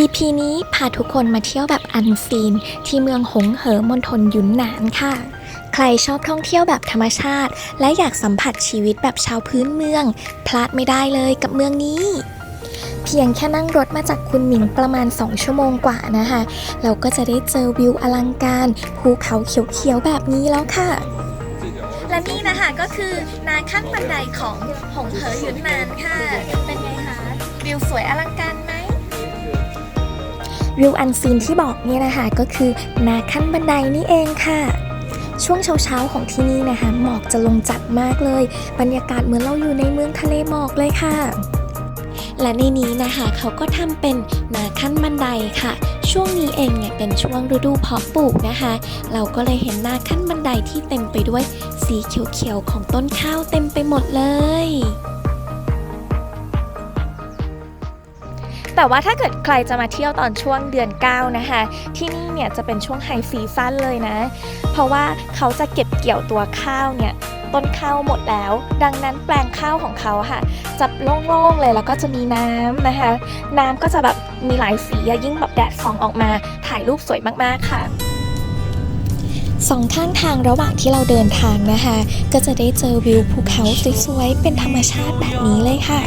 EP นี้พาทุกคนมาเที่ยวแบบอันซีน ที่เมืองหงเหอมณฑลยุนหนานค่ะ ใครชอบท่องเที่ยวแบบธรรมชาติ และอยากสัมผัสชีวิตแบบชาวพื้นเมือง พลาดไม่ได้เลยกับเมืองนี้ เพียงแค่นั่งรถมาจากคุณหมิงประมาณ 2 ชั่วโมงกว่านะคะ เราก็จะได้เจอวิวอลังการภูเขาเขียวๆแบบนี้แล้วค่ะและนี่นะคะก็คือนาขั้นบันไดของหงเหอหยุนนานค่ะ เป็นไงคะวิวสวยอลังการ วิวอันซีนที่บอกเนี่ยนะคะก็คือนาขั้นบันไดนี่เองค่ะช่วงเช้าๆของที่นี่นะคะ หมอกจะลงจัดมากเลย บรรยากาศเหมือนเราอยู่ในเมืองทะเลหมอกเลยค่ะ และในนี้นะคะเขาก็ทำเป็นนาขั้นบันไดค่ะ ช่วงนี้เองเนี่ยเป็นช่วงฤดูเพาะปลูกนะคะ เราก็เลยเห็นนาขั้นบันไดที่เต็มไปด้วยสีเขียวๆของต้นข้าวเต็มไปหมดเลย แต่ว่าถ้าเกิดใครจะมาเที่ยวตอนช่วงเดือน 9 นะคะ ที่นี่เนี่ยจะเป็นช่วงไฮซีซั่นเลยนะ เพราะว่าเขาจะเก็บเกี่ยวตัวข้าวเนี่ยต้นข้าวหมดแล้ว ดังนั้นแปลงข้าวของเขาค่ะจะโล่งๆเลยแล้วก็จะมีน้ำนะคะ น้ำก็จะแบบมีหลายสียิ่งแบบแดดส่องออกมาถ่ายรูปสวยมากๆค่ะสองข้างทางระหว่างที่เราเดินทางนะคะ ก็จะได้เจอวิวภูเขาสวยๆเป็นธรรมชาติแบบนี้เลยค่ะ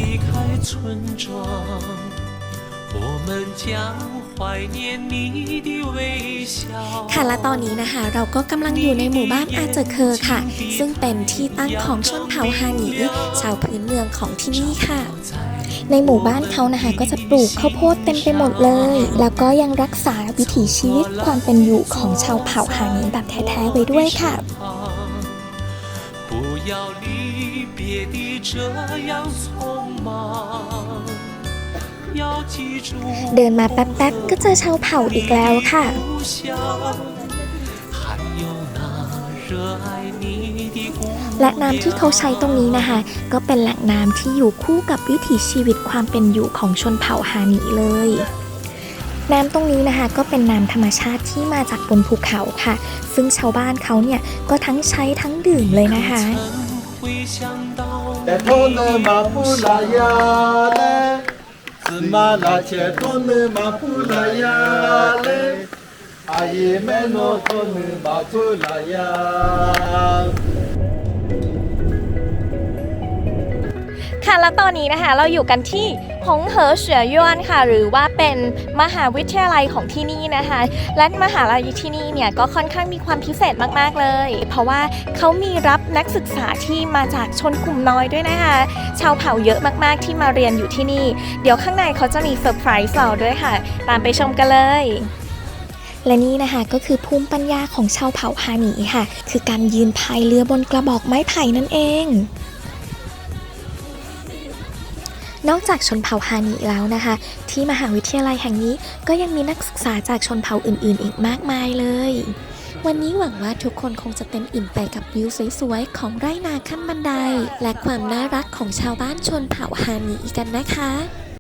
ค่ะและตอนนี้นะคะ เราก็กำลังอยู่ในหมู่บ้านอาเจอเคอค่ะ ซึ่งเป็นที่ตั้งของชนเผ่าฮาหนีชาวพื้นเมืองของที่นี่ค่ะ ในหมู่บ้านเขานะคะก็จะปลูกข้าวโพดเต็มไปหมดเลย แล้วก็ยังรักษาวิถีชีวิตความเป็นอยู่ของชาวเผ่าฮาหนีแบบแท้ๆไว้ด้วยค่ะ 不要离别的这样匆忙，要记住 เดินมาแป๊บๆ ก็เจอชาวเผ่าอีกแล้วค่ะ และน้ำที่เขาใช้ตรงนี้นะคะ ก็เป็นแหล่งน้ำที่อยู่คู่กับวิถีชีวิตความเป็นอยู่ของชนเผ่าฮานิเลย น้ำตรงนี้นะคะก็เป็นน้ำธรรมชาติที่มาจากบนภูเขาค่ะ ซึ่งชาวบ้านเขาเนี่ยก็ทั้งใช้ทั้งดื่มเลยนะคะแต่โทษเนมาพูดลายาแล อาเยเมโนโทน มาพูละแล้วตอนนี้นะคะเราอยู่กันที่หงเหอเสือยวนค่ะ หรือว่าเป็นมหาวิทยาลัยของที่นี่นะคะ และมหาลัยที่นี่เนี่ยก็ค่อนข้างมีความพิเศษมากๆเลย เพราะว่าเขามีรับนักศึกษาที่มาจากชนกลุ่มน้อยด้วยนะคะ ชาวเผ่าเยอะมากๆที่มาเรียนอยู่ที่นี่ เดี๋ยวข้างในเขาจะมีเซอร์ไพรส์เราด้วยค่ะ ตามไปชมกันเลยและนี่นะคะก็คือภูมิปัญญาของชาวเผ่าฮานีค่ะ คือการยืนพายเรือบนกระบอกไม้ไผ่นั่นเอง นอกจากชนเผ่าฮานีแล้วนะคะ ที่มหาวิทยาลัยแห่งนี้ก็ยังมีนักศึกษาจากชนเผ่าอื่นๆ อีกมากมายเลย วันนี้หวังว่าทุกคนคงจะเต็มอิ่มไปกับวิวสวยๆ ของไร่นาขั้นบันได และความน่ารักของชาวบ้านชนเผ่าฮานีกันนะคะ